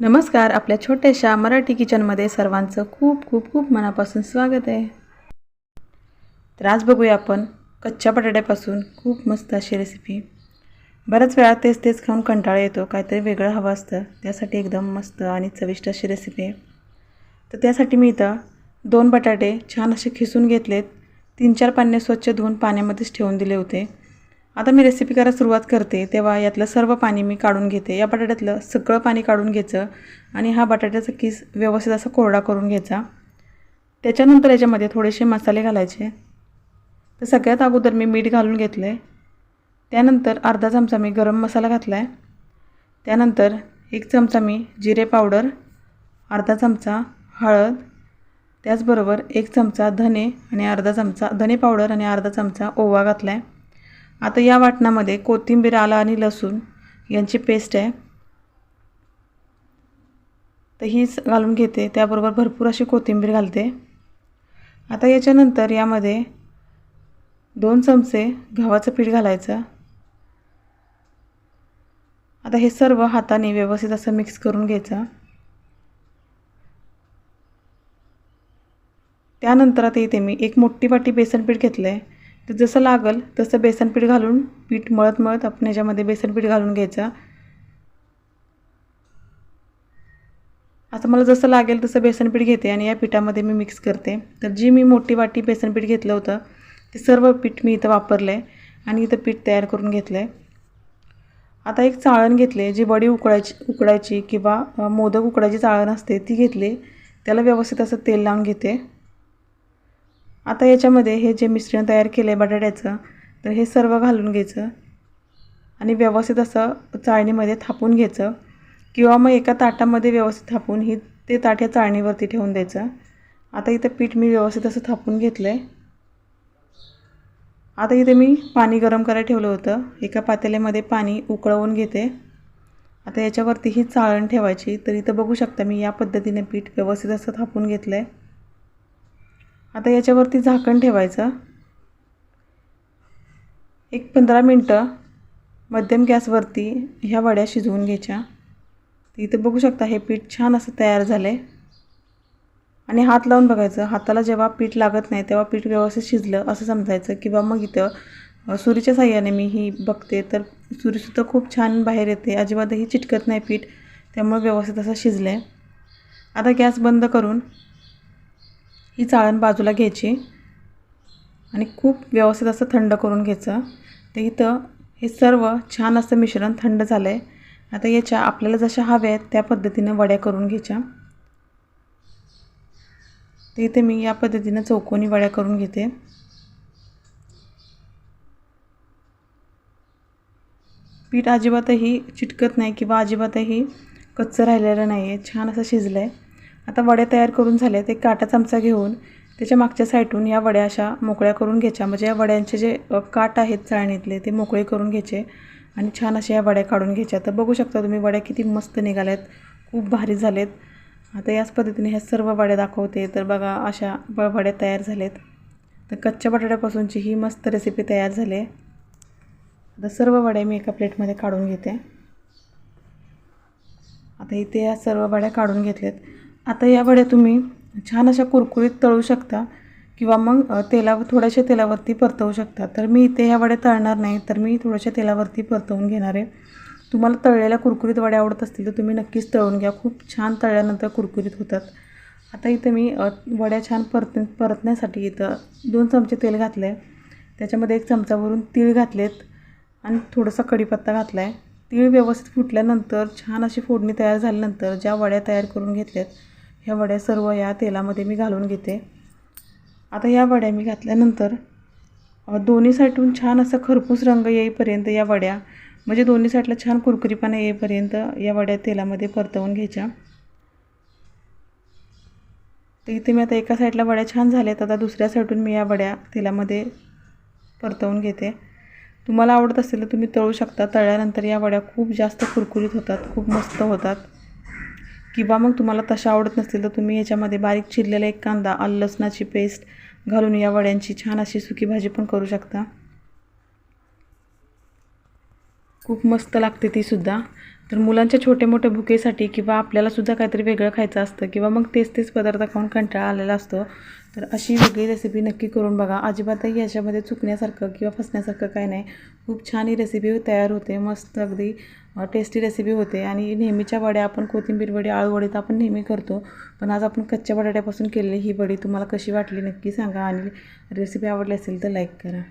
नमस्कार आपल्या छोट्याशा मराठी किचनमध्ये सर्वांचं खूप खूप खूप मनापासून स्वागत आहे. तर आज बघूया आपण कच्च्या बटाट्यापासून खूप मस्त अशी रेसिपी बऱ्याच वेळा तेच तेच खाऊन कंटाळा येतो काहीतरी वेगळं हवं असतं त्यासाठी एकदम मस्त आणि चविष्ट अशी रेसिपी आहे. तर त्यासाठी मी इथं दोन बटाटे छान असे खिसून घेतलेत. तीन चार पाने स्वच्छ धुवून पाण्यामध्येच ठेवून दिले होते. आता मी रेसिपी करायला सुरुवात करते. तेव्हा यातलं सर्व पाणी मी काढून घेते. या बटाट्यातलं सगळं पाणी काढून घ्यायचं आणि हा बटाट्याचा किस व्यवस्थित असा कोरडा करून घ्यायचा. त्याच्यानंतर याच्यामध्ये थोडेसे मसाले घालायचे. तर सगळ्यात अगोदर मी मीठ घालून घेतलं आहे त्यानंतर अर्धा चमचा मी गरम मसाला घातला आहे त्यानंतर एक चमचा मी जिरे पावडर अर्धा चमचा हळद त्याचबरोबर एक चमचा धने आणि अर्धा चमचा धने पावडर आणि अर्धा चमचा ओवा घातला आहे आता या वाटणामध्ये कोथिंबीर आला आणि लसूण यांची पेस्ट आहे. तर हीच घालून घेते. त्याबरोबर भरपूर अशी कोथिंबीर घालते. आता याच्यानंतर यामध्ये दोन चमचे गव्हाचं पीठ घालायचं. आता हे सर्व हाताने व्यवस्थित असं मिक्स करून घ्यायचं. त्यानंतर आता इथे मी एक मोठी वाटी बेसन पीठ घेतलं आहे तर जसं लागल तसं बेसन पीठ घालून पीठ मळत मळत आपण ह्याच्यामध्ये बेसन पीठ घालून घ्यायचं. आता मला जसं लागेल तसं बेसन पीठ घेते आणि या पिठामध्ये मी मिक्स करते. तर जी मी मोठी वाटी बेसन पीठ घेतलं होतं ते सर्व पीठ मी इथं वापरलं आहे आणि इथं पीठ तयार करून घेतलं आहे आता एक चाळण घेतले जी बडी उकळायची उकडायची किंवा मोदक उकडायची चाळण असते ती घेतली. त्याला व्यवस्थित असं तेल लावून घेते. आता याच्यामध्ये हे जे मिश्रण तयार केलं आहे बटाट्याचं तर हे सर्व घालून घ्यायचं. आणि व्यवस्थित असं चाळणीमध्ये थापून घ्यायचं. किंवा मग एका ताटामध्ये व्यवस्थित थापून ही ते ताट या चाळणीवरती ठेवून द्यायचं. आता इथं पीठ मी व्यवस्थित असं थापून घेतलं आहे आता इथे मी पाणी गरम करायला ठेवलं होतं. एका पातेल्यामध्ये पाणी उकळवून घेते. आता याच्यावरती ही चाळण ठेवायची. तर इथं बघू शकता मी या पद्धतीने पीठ व्यवस्थित असं थापून घेतलं आहे आता याच्यावरती झाकण ठेवायचं. एक पंधरा मिनटं मध्यम गॅसवरती ह्या वड्या शिजवून घ्यायच्या. इथं बघू शकता हे पीठ छान असं तयार झालं आहे आणि हात लावून बघायचं हाताला जेव्हा पीठ लागत नाही तेव्हा पीठ व्यवस्थित शिजलं असं समजायचं किंवा मग इथं सुरीच्या साह्याने मी ही बघते तर सुरीसुद्धा खूप छान बाहेर येते अजिबातही चिटकत नाही पीठ त्यामुळे व्यवस्थित असं शिजलं आहे आता गॅस बंद करून ही चाळण बाजूला घ्यायची आणि खूप व्यवस्थित असं थंड करून घ्यायचं. तर इथं हे सर्व छान असं मिश्रण थंड झालं आहे आता याच्या आपल्याला जशा हव्या आहेत त्या पद्धतीनं वड्या करून घ्यायच्या. तर इथे मी या पद्धतीनं चौकोनी वड्या करून घेते. पीठ अजिबातही चिटकत नाही किंवा अजिबातही कच्चं राहिलेलं नाही आहे छान असं शिजलं आहे आता वड्या तयार करून झाल्या ते काटा चमचा घेऊन त्याच्या मागच्या साईडून या वड्या अशा मोकळ्या करून घ्यायच्या. म्हणजे या वड्यांचे जे काट आहेत चाळणीतले ते मोकळे करून घ्यायचे आणि छान अशा या वड्या काढून घ्यायच्या. तर बघू शकता तुम्ही वड्या किती मस्त निघाल्यात खूप भारी झालेत. आता याच पद्धतीने ह्या सर्व वड्या दाखवते. तर बघा अशा ब वड्या तयार झालेत तर कच्च्या बटाट्यापासूनची ही मस्त रेसिपी तयार झाली. आहे आता सर्व वड्या मी एका प्लेटमध्ये काढून घेते. आता इथे या सर्व वड्या काढून घेतल्यात. आता या वड्या तुम्ही छान अशा कुरकुरीत तळू शकता किंवा मग तेला थोड्याशा तेलावरती परतवू शकता. तर मी इथे ह्या वड्या तळणार नाही तर मी थोड्याशा तेलावरती परतवून घेणार आहे. तुम्हाला तळलेल्या कुरकुरीत वड्या आवडत असतील तर तुम्ही नक्कीच तळून घ्या. खूप छान तळल्यानंतर कुरकुरीत होतात. आता इथं मी वड्या छान परत परतण्यासाठी इथं दोन चमचे तेल घातलं आहे त्याच्यामध्ये एक चमचावरून तीळ घातलेत आणि थोडासा कढीपत्ता घातला आहे तीळ व्यवस्थित फुटल्यानंतर छान अशी फोडणी तयार झाल्यानंतर ज्या वड्या तयार करून घेतल्यात ह्या वड्या सर्व या तेलामध्ये मी घालून घेते. आता या वड्या मी घातल्यानंतर दोन्ही साईडून छान असा खरपूस रंग येईपर्यंत या वड्या म्हणजे दोन्ही साईडला छान कुरकुरीपणा येईपर्यंत या वड्या तेलामध्ये परतवून घ्यायच्या. तर इथे मी आता एका साईडला वड्या छान झाल्यात आता दुसऱ्या साईडून मी या वड्या तेलामध्ये परतवून घेते. तुम्हाला आवडत असेल तर तुम्ही तळू शकता तळल्यानंतर या वड्या खूप जास्त कुरकुरीत होतात खूप मस्त होतात. किंवा मग तुम्हाला तशा आवडत नसतील तर तुम्ही याच्यामध्ये बारीक चिरलेला एक कांदा लसणाची पेस्ट घालून या वड्यांची छान अशी सुकी भाजी पण करू शकता. खूप मस्त लागते तीसुद्धा तर मुलांच्या छोट्या मोठ्या भुकेसाठी किंवा आपल्यालासुद्धा काहीतरी वेगळं खायचं असतं किंवा मग तेच तेच पदार्थ खाऊन कंटाळा आलेला असतो. तर अशी वेगळी रेसिपी नक्की करून बघा. अजिबातही याच्यामध्ये चुकण्यासारखं किंवा फसण्यासारखं काय नाही. खूप छान ही रेसिपी तयार होते. मस्त अगदी टेस्टी रेसिपी होते. आणि नेहमीच्या वड्या आपण कोथिंबीर वडी आळूवडी तर आपण नेहमी करतो. पण आज आपण कच्च्या बटाट्यापासून केलेली ही वडी तुम्हाला कशी वाटली नक्की सांगा. आणि रेसिपी आवडली असेल तर लाईक करा.